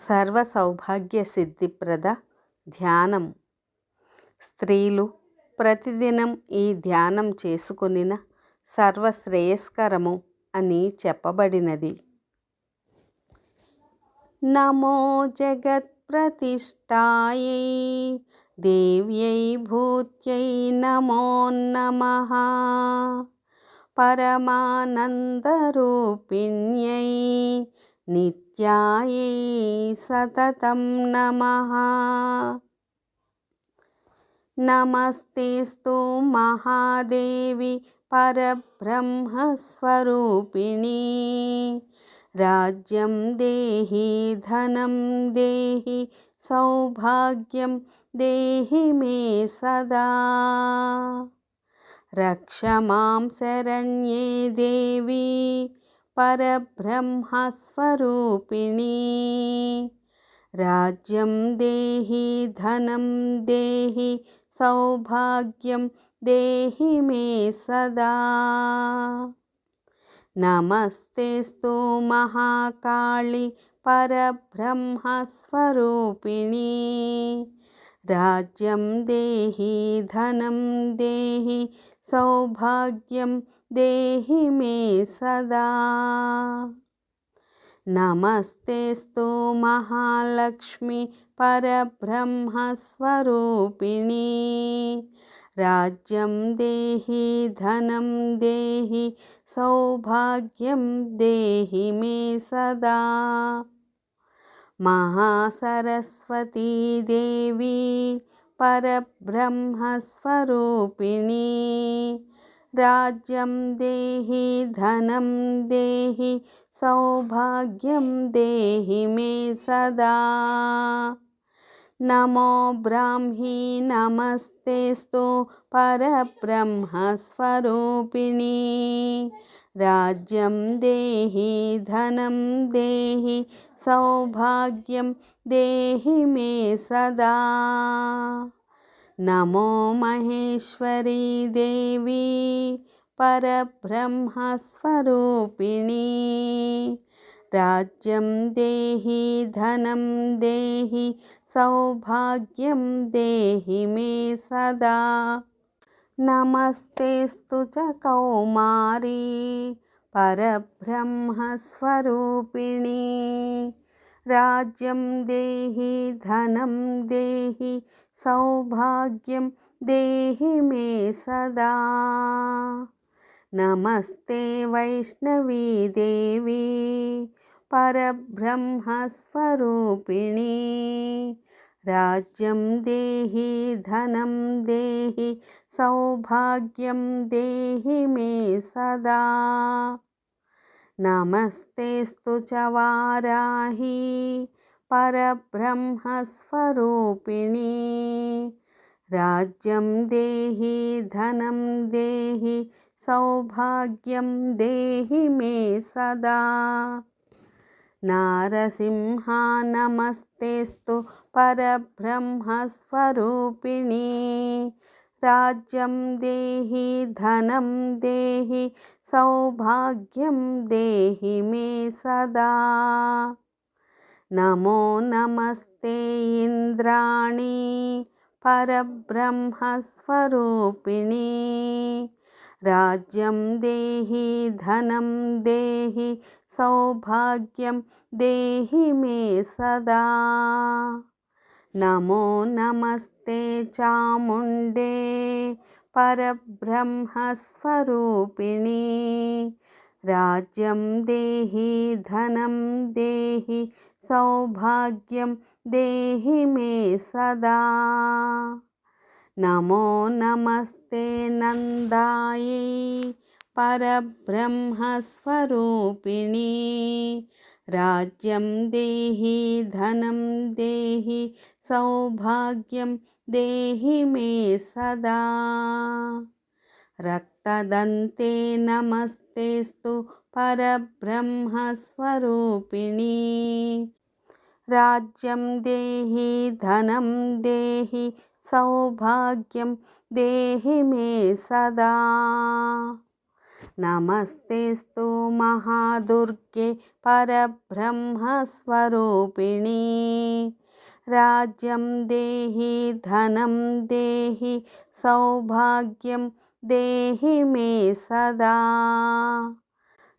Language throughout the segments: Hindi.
సర్వ సౌభాగ్య సిద్ధిప్రద ధ్యానం. స్త్రీలు ప్రతిదినం ఈ ధ్యానం చేసుకొనిన సర్వశ్రేయస్కరము అని చెప్పబడినది. నమో జగత్ప్రతిష్టాయై దేవ్యై భూత్యై నమో నమ. పరమానందరూపిణ్యై నిత్యాయై సతతం నమ. నమస్తేస్తు మహాదేవి పరబ్రహ్మస్వరూపిణి. రాజ్యం దేహి ధనం దేహి సౌభాగ్యం దేహి మే సదా. రక్ష మాం శరణ్యే దేవి. परब्रह्मस्वरूपिणी। राज्यं देहि धनं देहि सौभाग्यं देहि मे सदा। नमस्तेस्तु महाकाळि परब्रह्मस्वरूपिणी। राज्यं देहि धनं देहि सौभाग्यं దేహి మే సదా నమస్తేస్తు మహాలక్ష్మి పరబ్రహ్మస్వరూపిణి రాజ్యం దేహి ధనం దేహి సౌభాగ్యం దేహి మే సదా. మహాసరస్వతీ దేవి పరబ్రహ్మస్వరూపిణి राज्यं देहि, धनं देहि, सौभाग्यं देहि मे सदा। नमो ब्राह्मी नमस्तेस्तु परब्रह्मस्वरूपिणी। राज्यं देहि, धनं देहि, सौभाग्यं देहि मे सदा। नमो महेश्वरी देवी परब्रह्मस्वरूपिणी। राज्यं देहि धनं देहि सौभाग्यं देहि मे सदा। नमस्तेस्तु च कौमारी परब्रह्मस्वरूपिणी। राज्यं देहि धनं देहि सौभाग्यं देहि मे सदा। नमस्ते वैष्णवी देवी, परब्रह्मस्वरूपिणी। राज्यं देहि, धनं देहि, सौभाग्यं देहि मे सदा। नमस्तेस्तु च वाराही परब्रह्मस्वरूपिणी। राज्यं देहि, धनं देहि, सौभाग्यं देहि मे सदा। नारसिंहा नमस्तेस्तु परब्रह्मस्वरूपिणी। राज्यं देहि, धनं देहि, सौभाग्यं देहि मे सदा। नमो नमस्ते इन्द्राणी परब्रह्मस्वरूपिणी। राज्यं देहि धनं देहि सौभाग्यं देहि मे सदा। नमो नमस्ते चामुण्डे परब्रह्मस्वरूपिणी। राज्यं देहि धनं देहि सौभाग्यं देहि मे सदा। नमो नमस्ते नन्दायै परब्रह्मस्वरूपिणी। राज्यं देहि, धनं देहि, सौभाग्यं देहि मे सदा। रक्तदन्ते नमस्तेस्तु परब्रह्मस्वरूपिणी। राज्यं देहि, धनं देहि, सौभाग्यं देहि मे सदा। नमस्तेस्तु महादुर्गे परब्रह्मस्वरूपिणी। राज्यं देहि, धनं देहि, सौभाग्यं देहि मे सदा।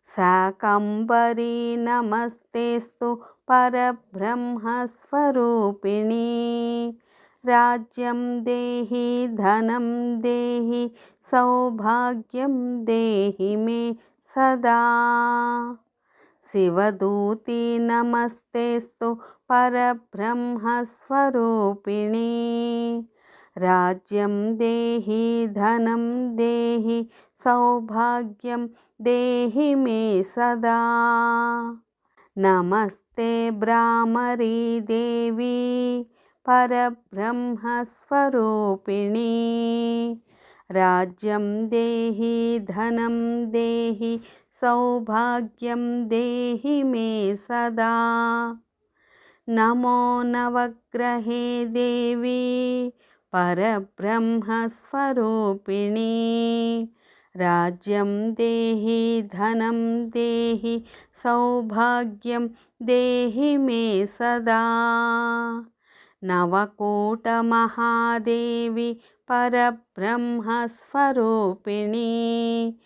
शाकम्बरी नमस्तेस्तु परब्रह्मस्वरूपिणी। राज्यं देहि, धनं देहि, सौभाग्यं देहि मे सदा। शिवदूती नमस्तेस्तु परब्रह्मस्वरूपिणी। राज्यं देहि, धनं देहि, सौभाग्यं देहि मे सदा। नमस्ते ब्राह्मरी देवी परब्रह्मस्वरूपिणी। राज्यं देहि धनं देहि सौभाग्यं देहि मे सदा। नमो नवग्रहे देवी परब्रह्मस्वरूपिणी राज्यं देहि, धनं देहि, सौभाग्यं देहि मे सदा। नवकोटमहादेवी परब्रह्मस्वरूपिणी,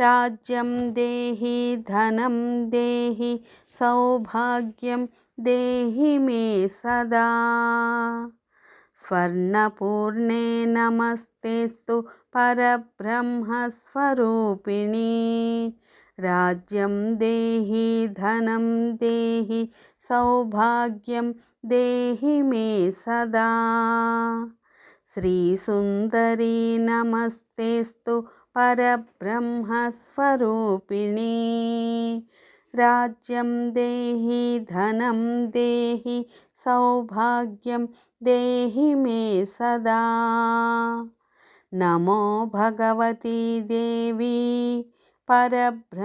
राज्यं देहि, धनं देहि, सौभाग्यं देहि मे सदा। स्वर्णपूर्णे नमस्तेस्तु परब्रह्मस्वरूपिणी। राज्यं देहि, धनं देहि, सौभाग्यं देहि मे सदा। श्रीसुन्दरी नमस्तेस्तु परब्रह्मस्वरूपिणी। राज्यं देहि, धनं देहि, सौभाग्यं देहि मे सदा। नमो भगवती देवी परब्रह्मस्वरूपिणी।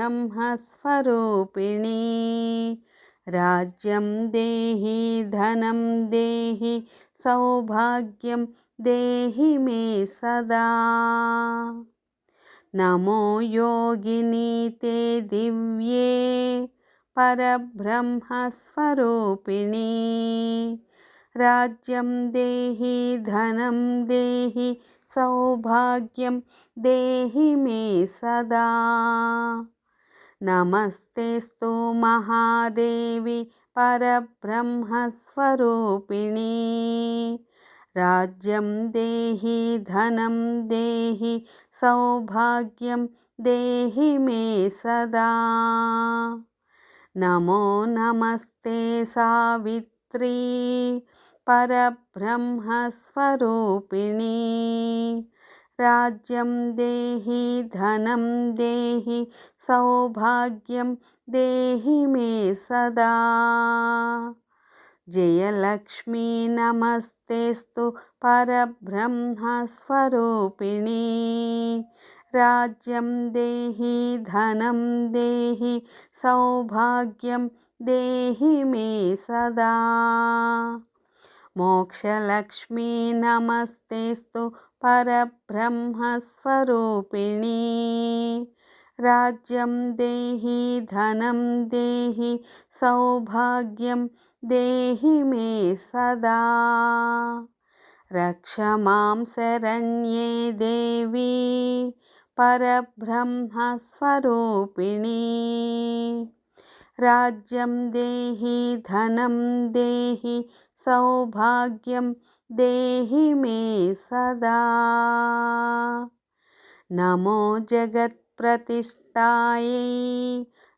राज्यं देहि धनं देहि सौभाग्यं देहि मे सदा। नमो योगिनी ते दिव्ये परब्रह्मस्वरूपिणी। राज्यं देहि धनं देहि सौभाग्यं देहि मे सदा। नमस्तेस्तु महादेवी परब्रह्मस्वरूपिणी। राज्यं देहि, धनं देहि, सौभाग्यं देहि मे सदा। नमो नमस्ते सावित्री। परब्रह्मस्वरूपिणी। राज्यं देहि, धनं देहि, सौभाग्यं देहि मे सदा। जयलक्ष्मी नमस्तेस्तु परब्रह्मस्वरूपिणी। राज्यं देहि, धनं देहि, सौभाग्यं देहि मे सदा। मोक्षलक्ष्मी नमस्तेस्तु परब्रह्मस्वरूपिणी। राज्यं देहि, धनं देहि, सौभाग्यं देहि मे सदा। रक्ष माँ शरण्ये देवी, परब्रह्मस्वरूपिणी। राज्यं देहि, धनं देहि सौभाग्यं देहि मे सदा। नमो जगत्प्रतिष्ठायै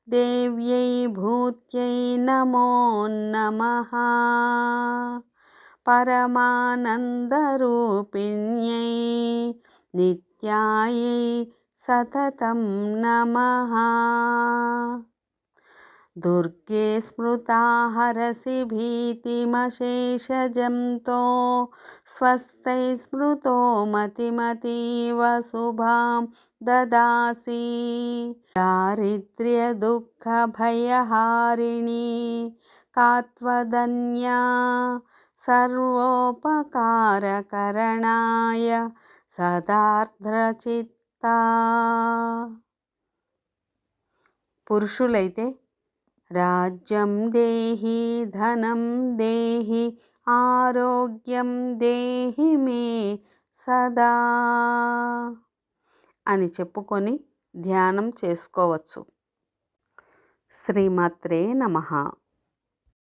देव्यै भूत्यै नमो नमः। परमानन्दरूपिण्यै नित्यायै सततं नमः दुर्गे स्मृता हरसि भीतिमशेषजन्तो स्वस्यै स्मृतो मतिमतीव शुभां ददासि दारिद्र्यदुःखभयहारिणी कात्वदन्या सर्वोपकारकरणाय सदार्द्रचित्ता పురుషులైతే రాజ్యం దేహి ధనం దేహి ఆరోగ్యం దేహి మే సదా అని చెప్పుకొని ధ్యానం చేసుకోవచ్చు. శ్రీమాత్రే నమ.